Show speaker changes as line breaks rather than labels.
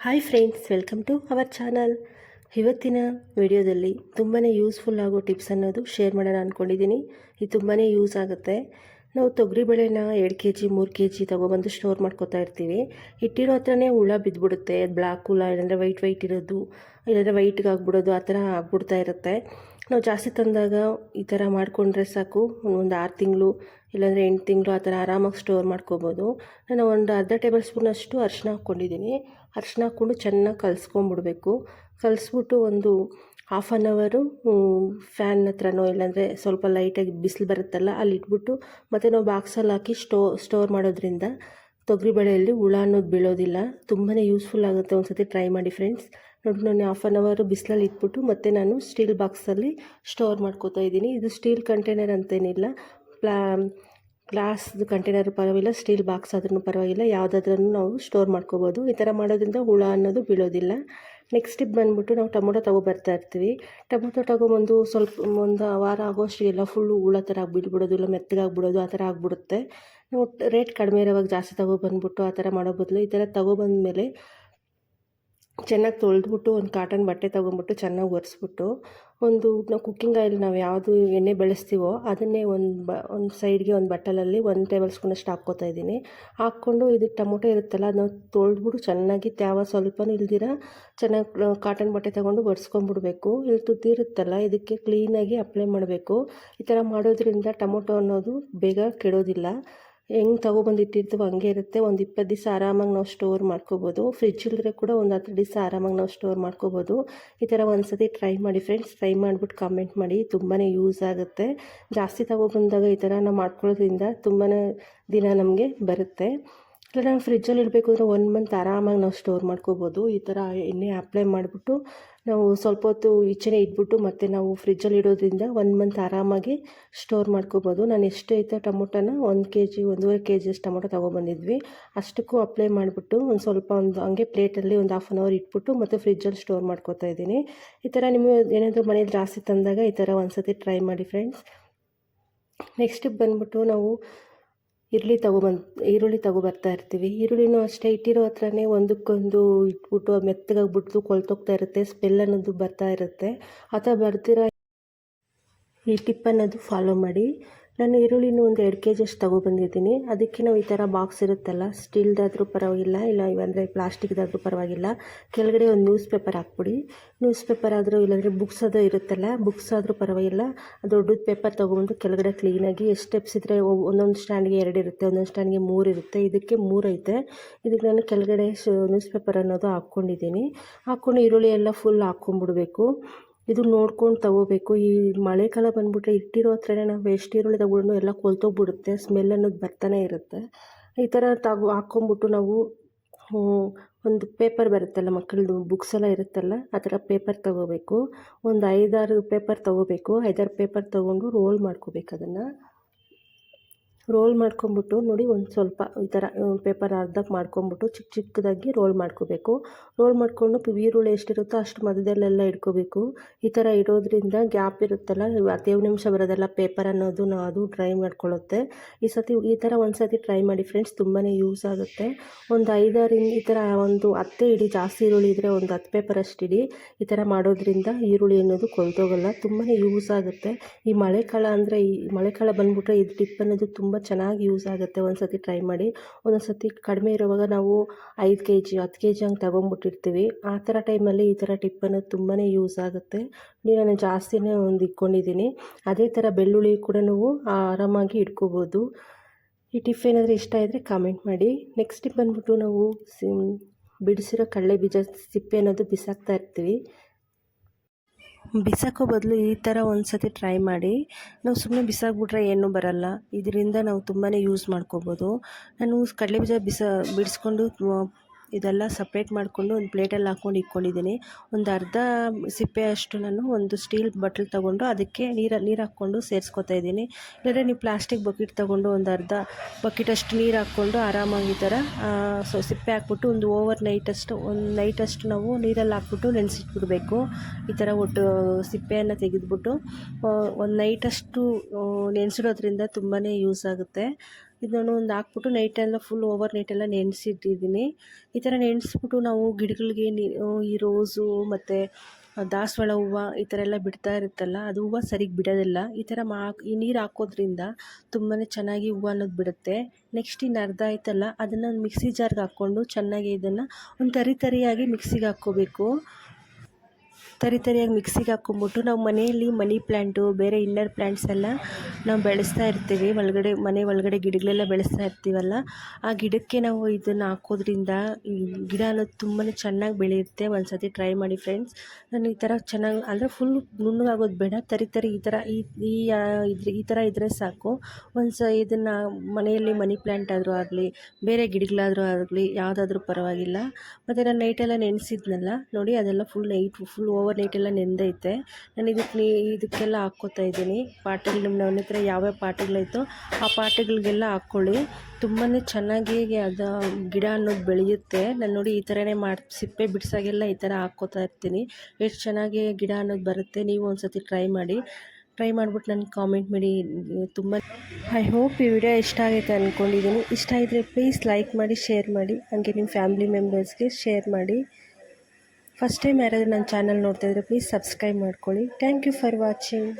Hi friends welcome to our channel ಇವತ್ತಿನ ವಿಡಿಯೋದಲ್ಲಿ ತುಂಬಾ ಯೂಸ್ಫುಲ್ ಆಗೋ ಟಿಪ್ಸ್ ಅನ್ನೋದು ಶೇರ್ ಮಾಡೋಣ ಅಂದ್ಕೊಂಡಿದ್ದೀನಿ ಇದು ತುಂಬಾ ಯೂಸ್ ಆಗುತ್ತೆ. ನಾವು ತೊಗರಿಬೇಳೆನ ಎರಡು ಕೆ ಜಿ ಮೂರು ಕೆ ಜಿ ತೊಗೊಬಂದು ಸ್ಟೋರ್ ಮಾಡ್ಕೊತಾ ಇರ್ತೀವಿ. ಇಟ್ಟಿರೋ ಹತ್ರನೇ ಹುಳ ಬಿದ್ದುಬಿಡುತ್ತೆ. ಬ್ಲ್ಯಾಕ್ ಹುಳ, ಇಲ್ಲಾಂದರೆ ವೈಟ್ ವೈಟ್ ಇರೋದು, ಇಲ್ಲಾಂದರೆ ವೈಟ್ಗೆ ಆಗ್ಬಿಡೋದು, ಆ ಥರ ಆಗ್ಬಿಡ್ತಾ ಇರುತ್ತೆ. ನಾವು ಜಾಸ್ತಿ ತಂದಾಗ ಈ ಥರ ಮಾಡಿಕೊಂಡ್ರೆ ಸಾಕು. ಒಂದು ಆರು ತಿಂಗಳು, ಇಲ್ಲಾಂದರೆ ಎಂಟು ತಿಂಗಳು ಆ ಥರ ಆರಾಮಾಗಿ ಸ್ಟೋರ್ ಮಾಡ್ಕೋಬೋದು. ನಾನು ಒಂದು ಅರ್ಧ ಟೇಬಲ್ ಸ್ಪೂನಷ್ಟು ಅರಿಶಿನ ಹಾಕ್ಕೊಂಡಿದ್ದೀನಿ. ಅರಿಶಿನ ಹಾಕ್ಕೊಂಡು ಚೆನ್ನಾಗಿ ಕಲಸ್ಕೊಂಬಿಡ್ಬೇಕು. ಕಲಿಸ್ಬಿಟ್ಟು ಒಂದು ಹಾಫ್ ಆನ್ ಅವರು ಫ್ಯಾನ್ ಹತ್ರನೋ ಇಲ್ಲಾಂದರೆ ಸ್ವಲ್ಪ ಲೈಟಾಗಿ ಬಿಸಿಲು ಬರುತ್ತಲ್ಲ, ಅಲ್ಲಿ ಇಟ್ಬಿಟ್ಟು ಮತ್ತು ನಾವು ಬಾಕ್ಸಲ್ಲಿ ಹಾಕಿ ಸ್ಟೋ ಸ್ಟೋರ್ ಮಾಡೋದ್ರಿಂದ ತೊಗರಿಬೇಳೆಯಲ್ಲಿ ಹುಳ ಅನ್ನೋದು ಬೀಳೋದಿಲ್ಲ. ತುಂಬಾ ಯೂಸ್ಫುಲ್ ಆಗುತ್ತೆ ಒಂದು ಸತಿ ಟ್ರೈ ಮಾಡಿ ಫ್ರೆಂಡ್ಸ್ ನೋಡಿ, ನಾನು ಹಾಫ್ ಆನ್ ಅವರು ಬಿಸಿಲಲ್ಲಿ ಇಟ್ಬಿಟ್ಟು ಮತ್ತು ನಾನು ಸ್ಟೀಲ್ ಬಾಕ್ಸಲ್ಲಿ ಸ್ಟೋರ್ ಮಾಡ್ಕೋತಾ ಇದ್ದೀನಿ. ಇದು ಸ್ಟೀಲ್ ಕಂಟೈನರ್ ಅಂತೇನಿಲ್ಲ. ಪ್ಲಾ ಗ್ಲಾಸ್ದು ಕಂಟೈನರ್ ಪರವಾಗಿಲ್ಲ ಸ್ಟೀಲ್ ಬಾಕ್ಸ್ ಆದ್ರೂ ಪರವಾಗಿಲ್ಲ ಯಾವುದಾದ್ರೂ ನಾವು ಸ್ಟೋರ್ ಮಾಡ್ಕೋಬೋದು. ಈ ಥರ ಮಾಡೋದ್ರಿಂದ ಹುಳ ಅನ್ನೋದು ಬೀಳೋದಿಲ್ಲ. ನೆಕ್ಸ್ಟ್ ಸ್ಟೆಪ್ ಬಂದುಬಿಟ್ಟು ನಾವು ಟೊಮೊಟೊ ತೊಗೊಬರ್ತಾ ಇರ್ತೀವಿ. ಟೊಮೊಟೊ ತೊಗೊಬಂದು ಸ್ವಲ್ಪ ಒಂದು ವಾರ ಆಗೋಷ್ಟಿಗೆಲ್ಲ ಫುಲ್ಲು ಹುಳ ಥರ ಆಗಿಬಿಟ್ಬಿಡೋದು, ಇಲ್ಲ ಮೆತ್ತಗಾಗ್ಬಿಡೋದು ಆ ಥರ ಆಗಿಬಿಡುತ್ತೆ. ನಾವು ರೇಟ್ ಕಡಿಮೆ ಇರೋವಾಗ ಜಾಸ್ತಿ ತೊಗೊಬಂದ್ಬಿಟ್ಟು ಆ ಥರ ಮಾಡೋ ಬದಲು ಈ ಥರ ತೊಗೊಬಂದ್ಮೇಲೆ ಚೆನ್ನಾಗಿ ತೊಳೆದ್ಬಿಟ್ಟು ಒಂದು ಕಾಟನ್ ಬಟ್ಟೆ ತೊಗೊಂಬಿಟ್ಟು ಚೆನ್ನಾಗಿ ಒರೆಸ್ಬಿಟ್ಟು ಒಂದು ನಾವು ಕುಕ್ಕಿಂಗ್ ಆಯಿಲ್ ನಾವು ಯಾವುದು ಎಣ್ಣೆ ಬೆಳೆಸ್ತೀವೋ ಅದನ್ನೇ ಒಂದು ಬ, ಒಂದು ಸೈಡ್ಗೆ ಒಂದು ಬಟ್ಟಲಲ್ಲಿ ಒಂದು ಟೇಬಲ್ ಸ್ಪೂನಷ್ಟು ಹಾಕ್ಕೋತಾ ಇದ್ದೀನಿ. ಹಾಕ್ಕೊಂಡು ಇದು ಟೊಮೊಟೊ ಇರುತ್ತಲ್ಲ ಅದನ್ನ ತೊಳೆದ್ಬಿಟ್ಟು ಚೆನ್ನಾಗಿ ತ್ಯಾವ ಸ್ವಲ್ಪನೂ ಇಲ್ದಿರ ಚೆನ್ನಾಗಿ ಕಾಟನ್ ಬಟ್ಟೆ ತೊಗೊಂಡು ಒರೆಸ್ಕೊಂಡ್ಬಿಡ್ಬೇಕು. ಇಲ್ಲಿ ತುದ್ದಿರುತ್ತಲ್ಲ ಇದಕ್ಕೆ ಕ್ಲೀನಾಗಿ ಅಪ್ಲೈ ಮಾಡಬೇಕು. ಈ ಥರ ಮಾಡೋದ್ರಿಂದ ಟೊಮೊಟೊ ಅನ್ನೋದು ಬೇಗ ಕೆಡೋದಿಲ್ಲ. ಹೆಂಗೆ ತೊಗೊಬಂದು ಇಟ್ಟಿರ್ತೀವೋ ಹಂಗೆ ಇರುತ್ತೆ. ಒಂದು ಇಪ್ಪತ್ತು ದಿವಸ ಆರಾಮಾಗಿ ನಾವು ಸ್ಟೋರ್ ಮಾಡ್ಕೋಬೋದು. ಫ್ರಿಜ್ ಇಲ್ಲದ್ರೆ ಕೂಡ ಒಂದು ಹತ್ತು ದಿವಸ ಆರಾಮಾಗಿ ನಾವು ಸ್ಟೋರ್ ಮಾಡ್ಕೋಬೋದು. ಈ ಥರ ಒಂದು ಸತಿ ಟ್ರೈ ಮಾಡಿ ಫ್ರೆಂಡ್ಸ್ ಟ್ರೈ ಮಾಡಿಬಿಟ್ಟು ಕಾಮೆಂಟ್ ಮಾಡಿ. ತುಂಬಾ ಯೂಸ್ ಆಗುತ್ತೆ. ಜಾಸ್ತಿ ತೊಗೊಬಂದಾಗ ಈ ಥರ ನಾವು ಮಾಡ್ಕೊಳ್ಳೋದ್ರಿಂದ ತುಂಬಾ ದಿನ ನಮಗೆ ಬರುತ್ತೆ. ಇಲ್ಲ ನಾವು ಫ್ರಿಜ್ಜಲ್ಲಿ ಇಡಬೇಕು ಅಂದರೆ ಒನ್ ಮಂತ್ ಆರಾಮಾಗಿ ನಾವು ಸ್ಟೋರ್ ಮಾಡ್ಕೋಬೋದು. ಈ ಥರ ಎಣ್ಣೆ ಅಪ್ಲೈ ಮಾಡಿಬಿಟ್ಟು ನಾವು ಸ್ವಲ್ಪ ಹೊತ್ತು ಈಚೆನೆ ಇಟ್ಬಿಟ್ಟು ಮತ್ತೆ ನಾವು ಫ್ರಿಜ್ಜಲ್ಲಿ ಇಡೋದ್ರಿಂದ ಒನ್ ಮಂತ್ ಆರಾಮಾಗಿ ಸ್ಟೋರ್ ಮಾಡ್ಕೋಬೋದು. ನಾನು ಎಷ್ಟು ಐತೆ ಟೊಮೊಟೊನ ಒಂದು ಕೆ ಜಿ ಒಂದೂವರೆ ಕೆ ಜಿಯಷ್ಟು ಟೊಮೊಟೊ ತೊಗೊಬಂದಿದ್ವಿ. ಅಷ್ಟಕ್ಕೂ ಅಪ್ಲೈ ಮಾಡಿಬಿಟ್ಟು ಒಂದು ಸ್ವಲ್ಪ ಒಂದು ಹಂಗೆ ಪ್ಲೇಟಲ್ಲಿ ಒಂದು ಹಾಫ್ ಆನ್ ಅವರ್ ಇಟ್ಬಿಟ್ಟು ಮತ್ತು ಫ್ರಿಜ್ಜಲ್ಲಿ ಸ್ಟೋರ್ ಮಾಡ್ಕೋತಾ ಇದ್ದೀನಿ. ಈ ಥರ ನಿಮಗೆ ಏನಾದರೂ ಮನೇಲಿ ಜಾಸ್ತಿ ತಂದಾಗ ಈ ಥರ ಒಂದು ಸತಿ ಟ್ರೈ ಮಾಡಿ ಫ್ರೆಂಡ್ಸ್ ನೆಕ್ಸ್ಟ್ ಬಂದ್ಬಿಟ್ಟು ನಾವು ಈರುಳ್ಳಿ ತಗೊಬಂದು ಈರುಳ್ಳಿ ತೊಗೊಬರ್ತಾ ಇರ್ತೀವಿ. ಈರುಳ್ಳಿನೂ ಅಷ್ಟೇ ಇಟ್ಟಿರೋ ಹತ್ರನೇ ಒಂದಕ್ಕೊಂದು ಇಟ್ಬಿಟ್ಟು ಮೆತ್ತಗಾಗ್ಬಿಟ್ಟು ಕೊಳ್ತೋಗ್ತಾ ಇರುತ್ತೆ ಸ್ಮೆಲ್ ಅನ್ನೋದು ಬರ್ತಾ ಇರುತ್ತೆ. ಆ ಥರ ಬರ್ತಿರೋ ಈ ಟಿಪ್ ಅನ್ನೋದು ಫಾಲೋ ಮಾಡಿ. ನಾನು ಈರುಳ್ಳಿನೂ ಒಂದು ಎರಡು ಕೆ ಜಿಯಷ್ಟು ತೊಗೊಬಂದಿದ್ದೀನಿ. ಅದಕ್ಕೆ ನಾವು ಈ ಥರ ಬಾಕ್ಸ್ ಇರುತ್ತಲ್ಲ, ಸ್ಟೀಲ್ದಾದರೂ ಪರವಾಗಿಲ್ಲ, ಇಲ್ಲ ಇವಂದರೆ ಪ್ಲಾಸ್ಟಿಕ್ದಾದರೂ ಪರವಾಗಿಲ್ಲ. ಕೆಳಗಡೆ ಒಂದು ನ್ಯೂಸ್ ಪೇಪರ್ ಹಾಕ್ಬಿಡಿ. ನ್ಯೂಸ್ ಪೇಪರ್ ಆದರೂ ಇಲ್ಲಾಂದರೆ ಬುಕ್ಸ್ ಅದು ಇರುತ್ತಲ್ಲ, ಬುಕ್ಸ್ ಆದರೂ ಪರವಾಗಿಲ್ಲ. ದೊಡ್ಡದು ಪೇಪರ್ ತೊಗೊಬಂದು ಕೆಳಗಡೆ ಕ್ಲೀನಾಗಿ ಎಷ್ಟು ಸ್ಟೆಪ್ಸ್ ಇದ್ದರೆ ಒಂದೊಂದು ಸ್ಟ್ಯಾಂಡ್ಗೆ ಎರಡು ಇರುತ್ತೆ, ಒಂದೊಂದು ಸ್ಟ್ಯಾಂಡ್ಗೆ ಮೂರು ಇರುತ್ತೆ, ಇದಕ್ಕೆ ಮೂರು ಐತೆ. ಇದಕ್ಕೆ ನಾನು ಕೆಳಗಡೆ ನ್ಯೂಸ್ ಪೇಪರ್ ಅನ್ನೋದು ಹಾಕ್ಕೊಂಡಿದ್ದೀನಿ. ಹಾಕ್ಕೊಂಡು ಈರುಳ್ಳಿ ಎಲ್ಲ ಫುಲ್ ಹಾಕ್ಕೊಂಬಿಡ್ಬೇಕು ಇದು ನೋಡ್ಕೊಂಡು ತಗೋಬೇಕು. ಈ ಮಳೆಗಾಲ ಬಂದುಬಿಟ್ರೆ ಇಟ್ಟಿರೋ ಹತ್ರನೇ ನಾವು ಎಷ್ಟು ಈರುಳ್ಳಿ ತಗೊಂಡು ಎಲ್ಲ ಕೊಲ್ತೋಗ್ಬಿಡುತ್ತೆ. ಸ್ಮೆಲ್ ಅನ್ನೋದು ಬರ್ತಾನೆ ಇರುತ್ತೆ. ಈ ಥರ ತಗೋ ಹಾಕ್ಕೊಂಬಿಟ್ಟು ನಾವು ಒಂದು ಪೇಪರ್ ಬರುತ್ತಲ್ಲ ಮಕ್ಕಳದು, ಬುಕ್ಸ್ ಎಲ್ಲ ಇರುತ್ತಲ್ಲ, ಆ ಥರ ಪೇಪರ್ ತಗೋಬೇಕು. ಒಂದು ಐದಾರು ಪೇಪರ್ ತಗೋಬೇಕು. ಐದಾರು ಪೇಪರ್ ತಗೊಂಡು ರೋಲ್ ಮಾಡ್ಕೋಬೇಕು ಅದನ್ನು. ರೋಲ್ ಮಾಡ್ಕೊಂಬಿಟ್ಟು ನೋಡಿ ಒಂದು ಸ್ವಲ್ಪ ಈ ಥರ ಪೇಪರ್ ಅರ್ಧಕ್ಕೆ ಮಾಡ್ಕೊಂಬಿಟ್ಟು ಚಿಕ್ಕ ಚಿಕ್ಕದಾಗಿ ರೋಲ್ ಮಾಡ್ಕೋಬೇಕು. ರೋಲ್ ಮಾಡಿಕೊಂಡು ಈರುಳ್ಳಿ ಎಷ್ಟಿರುತ್ತೋ ಅಷ್ಟು ಮಧ್ಯದಲ್ಲೆಲ್ಲ ಇಟ್ಕೋಬೇಕು. ಈ ಥರ ಇಡೋದ್ರಿಂದ ಗ್ಯಾಪ್ ಇರುತ್ತಲ್ಲ ಹದಿನೈದು ನಿಮಿಷ ಬರೋದಲ್ಲ ಪೇಪರ್ ಅನ್ನೋದು ಅದು ಡ್ರೈ ಮಾಡ್ಕೊಳ್ಳುತ್ತೆ. ಈ ಸತಿ, ಈ ಥರ ಒಂದು ಸತಿ ಟ್ರೈ ಮಾಡಿ ಫ್ರೆಂಡ್ಸ್ ತುಂಬಾ ಯೂಸ್ ಆಗುತ್ತೆ. ಒಂದು ಐದಾರಿಂದ, ಈ ಥರ ಒಂದು ಹತ್ತೆ ಇಡಿ, ಜಾಸ್ತಿ ಈರುಳ್ಳಿ ಇದ್ದರೆ ಒಂದು ಹತ್ತು ಪೇಪರ್ ಅಷ್ಟು ಇಡಿ, ಈ ಥರ ಮಾಡೋದ್ರಿಂದ ಈರುಳ್ಳಿ ಅನ್ನೋದು ಕೊಳ್ತೋಗಲ್ಲ ತುಂಬಾ ಯೂಸ್ ಆಗುತ್ತೆ. ಈ ಮಳೆಕಾಲ ಅಂದರೆ ಈ, ಮಳೆಕಾಲ ಬಂದುಬಿಟ್ರೆ ಇದು ಟಿಪ್ ಅನ್ನೋದು ತುಂಬ ಚೆನ್ನಾಗಿ ಯೂಸ್ ಆಗುತ್ತೆ. ಒಂದು ಸತಿ ಟ್ರೈ ಮಾಡಿ ಒಂದೊಂದು ಸತಿ ಕಡಿಮೆ ಇರುವಾಗ ನಾವು ಐದು ಕೆ ಜಿ ಹತ್ತು ಕೆ ಜಿ ಹಂಗೆ ತೊಗೊಂಬಿಟ್ಟಿರ್ತೀವಿ. ಆ ಥರ ಟೈಮಲ್ಲಿ ಈ ಥರ ಟಿಪ್ ಅನ್ನೋದು ತುಂಬಾ ಯೂಸ್ ಆಗುತ್ತೆ. ನಾನು ಜಾಸ್ತಿನೇ ಒಂದು ಇಟ್ಕೊಂಡಿದ್ದೀನಿ ಅದೇ ಥರ ಬೆಳ್ಳುಳ್ಳಿ ಕೂಡ ನಾವು ಆರಾಮಾಗಿ ಇಟ್ಕೋಬೋದು. ಈ ಟಿಪ್ ಏನಾದರೂ ಇಷ್ಟ ಇದ್ದರೆ ಕಾಮೆಂಟ್ ಮಾಡಿ. ನೆಕ್ಸ್ಟ್ ಟಿಪ್ ಬಂದ್ಬಿಟ್ಟು ನಾವು ಬಿಡಿಸಿರೋ ಕಡಲೆ ಬೀಜ, ಸಿಪ್ಪೆ ಅನ್ನೋದು ಬಿಸಾಕ್ತಾ ಇರ್ತೀವಿ. ಬಿಸಾಕೋ ಬದಲು ಈ ಥರ ಒಂದು ಸತಿ ಟ್ರೈ ಮಾಡಿ. ನಾವು ಸುಮ್ಮನೆ ಬಿಸಾಕ್ಬಿಟ್ರೆ ಏನೂ ಬರಲ್ಲ. ಇದರಿಂದ ನಾವು ತುಂಬಾ ಯೂಸ್ ಮಾಡ್ಕೋಬೋದು. ನಾನು ಕಡಲೆ ಬೀಜ ಬಿಸ ಬಿಡಿಸ್ಕೊಂಡು ಇದೆಲ್ಲ ಸಪ್ರೇಟ್ ಮಾಡಿಕೊಂಡು ಒಂದು ಪ್ಲೇಟಲ್ಲಿ ಹಾಕ್ಕೊಂಡು ಇಟ್ಕೊಂಡಿದ್ದೀನಿ. ಒಂದು ಅರ್ಧ ಸಿಪ್ಪೆ ಅಷ್ಟು ನಾನು ಒಂದು ಸ್ಟೀಲ್ ಬಟ್ಲ್ ತೊಗೊಂಡು ಅದಕ್ಕೆ ನೀರು ನೀರು ಹಾಕ್ಕೊಂಡು ಸೇರಿಸ್ಕೊತಾ ಇದ್ದೀನಿ. ಇಲ್ಲಾಂದರೆ ನೀವು ಪ್ಲಾಸ್ಟಿಕ್ ಬಕೆಟ್ ತೊಗೊಂಡು ಒಂದು ಅರ್ಧ ಬಕೆಟ್ ಅಷ್ಟು ನೀರು ಹಾಕ್ಕೊಂಡು ಆರಾಮಾಗಿ ಈ ಥರ ಸೊ ಸಿಪ್ಪೆ ಹಾಕ್ಬಿಟ್ಟು ಒಂದು ಓವರ್ ನೈಟಷ್ಟು ಒಂದು ನೈಟಷ್ಟು ನಾವು ನೀರಲ್ಲಿ ಹಾಕ್ಬಿಟ್ಟು ನೆನೆಸಿಟ್ಬಿಡ್ಬೇಕು. ಈ ಥರ ಒಟ್ಟು ಸಿಪ್ಪೆಯನ್ನು ತೆಗೆದುಬಿಟ್ಟು ಒಂದು ನೈಟಷ್ಟು ನೆನೆಸಿಡೋದ್ರಿಂದ ತುಂಬಾ ಯೂಸ್ ಆಗುತ್ತೆ. ಇದನ್ನು ಒಂದು ಹಾಕ್ಬಿಟ್ಟು ನೈಟೆಲ್ಲ ಫುಲ್ ಓವರ್ ನೈಟೆಲ್ಲ ನೆನೆಸಿಟ್ಟಿದ್ದೀನಿ. ಈ ಥರ ನೆನೆಸ್ಬಿಟ್ಟು ನಾವು ಗಿಡಗಳಿಗೆ ಈ ರೋಸು ಮತ್ತು ದಾಸವಾಳ ಹೂವು ಈ ಥರ ಎಲ್ಲ ಬಿಡ್ತಾ ಇರುತ್ತಲ್ಲ, ಅದು ಹೂವು ಸರಿಗೆ ಬಿಡೋದಿಲ್ಲ. ಈ ಥರ ಮಾ, ಈ ನೀರು ಹಾಕೋದ್ರಿಂದ ತುಂಬಾ ಚೆನ್ನಾಗಿ ಹೂವು ಅನ್ನೋದು ಬಿಡುತ್ತೆ. ನೆಕ್ಸ್ಟ್ ಇನ್ನು ಅರ್ಧ ಆಯ್ತಲ್ಲ, ಅದನ್ನು ಮಿಕ್ಸಿ ಜಾರ್ಗೆ ಹಾಕ್ಕೊಂಡು ಚೆನ್ನಾಗಿ ಇದನ್ನು ಒಂದು ತರಿ ತರಿಯಾಗಿ ಮಿಕ್ಸಿಗೆ ಹಾಕ್ಕೋಬೇಕು. ತರಿ ತರಿಯಾಗಿ ಮಿಕ್ಸಿಗೆ ಹಾಕ್ಕೊಂಬಿಟ್ಟು ನಾವು ಮನೆಯಲ್ಲಿ ಮನಿ ಪ್ಲ್ಯಾಂಟು ಬೇರೆ ಇನ್ನರ್ ಪ್ಲ್ಯಾಂಟ್ಸ್ ಎಲ್ಲ ನಾವು ಬೆಳೆಸ್ತಾ ಇರ್ತೀವಿ. ಒಳಗಡೆ, ಮನೆ ಒಳಗಡೆ ಗಿಡಗಳೆಲ್ಲ ಬೆಳೆಸ್ತಾ ಇರ್ತೀವಲ್ಲ, ಆ ಗಿಡಕ್ಕೆ ನಾವು ಇದನ್ನು ಹಾಕೋದ್ರಿಂದ ಗಿಡ ಅನ್ನೋದು ತುಂಬಾ ಚೆನ್ನಾಗಿ ಬೆಳೆಯುತ್ತೆ. ಒಂದು ಸತಿ ಟ್ರೈ ಮಾಡಿ ಫ್ರೆಂಡ್ಸ್ ನಾನು ಈ ಥರ ಚೆನ್ನಾಗಿ, ಅಂದರೆ ಫುಲ್ ನುಣ್ಣಗಾಗೋದು ಬೇಡ. ತರಿ ತರಿ ಈ ಥರ ಈ ಈ ಈ ಥರ ಇದ್ದರೆ ಸಾಕು. ಒಂದು ಸ ಇದನ್ನು ಮನೆಯಲ್ಲಿ ಮನಿ ಪ್ಲ್ಯಾಂಟ್ ಆದರೂ ಆಗಲಿ, ಬೇರೆ ಗಿಡಗಳಾದರೂ ಆಗಲಿ, ಯಾವುದಾದ್ರೂ ಪರವಾಗಿಲ್ಲ. ಮತ್ತು ನಾನು ನೈಟೆಲ್ಲ ನೆನೆಸಿದ್ನಲ್ಲ, ನೋಡಿ ಅದೆಲ್ಲ ಫುಲ್ ನೈಟ್ ಫುಲ್ ಓವರ್ ನೈಟೆಲ್ಲ ನೆಂದೈತೆ ನಾನು ಇದಕ್ಕೆ ನೀ, ಇದಕ್ಕೆಲ್ಲ ಹಾಕ್ಕೋತಾ ಇದ್ದೀನಿ. ಪಾಟ್ಗಳು ನಿಮ್ಮ ನನ್ನ ಹತ್ರ ಯಾವ್ಯಾವ ಪಾಟ್ಗಳೈತೋ ಆ ಪಾಟೆಗಳಿಗೆಲ್ಲ ಹಾಕ್ಕೊಳ್ಳಿ ತುಂಬಾ ಚೆನ್ನಾಗಿ ಅದು ಗಿಡ ಅನ್ನೋದು ಬೆಳೆಯುತ್ತೆ. ನಾನು ನೋಡಿ ಈ ಥರನೇ ಮಾಡಿ, ಸಿಪ್ಪೆ ಬಿಡ್ಸಾಗೆಲ್ಲ ಈ ಥರ ಹಾಕ್ಕೋತಾ ಇರ್ತೀನಿ. ಎಷ್ಟು ಚೆನ್ನಾಗಿ ಗಿಡ ಅನ್ನೋದು ಬರುತ್ತೆ, ನೀವು ಒಂದು ಸತಿ ಟ್ರೈ ಮಾಡಿ. ಟ್ರೈ ಮಾಡಿಬಿಟ್ಟು ನನಗೆ ಕಾಮೆಂಟ್ ಮಾಡಿ. ತುಂಬ ಐ ಹೋಪ್ ಈ ವಿಡಿಯೋ ಇಷ್ಟ ಆಗೈತೆ ಅಂದ್ಕೊಂಡಿದ್ದೀನಿ ಇಷ್ಟ ಇದ್ದರೆ ಪ್ಲೀಸ್ ಲೈಕ್ ಮಾಡಿ ಶೇರ್ ಮಾಡಿ. ಹಾಗೆ ನಿಮ್ಮ ಫ್ಯಾಮಿಲಿ ಮೆಂಬರ್ಸ್ಗೆ ಶೇರ್ ಮಾಡಿ. ಫಸ್ಟ್ ಟೈಮ್ ಯಾರಾದರೂ ನನ್ನ ಚಾನಲ್ ನೋಡ್ತಾಯಿದ್ರೆ ಪ್ಲೀಸ್ ಸಬ್ಸ್ಕ್ರೈಬ್ ಮಾಡ್ಕೊಳ್ಳಿ. Thank you for watching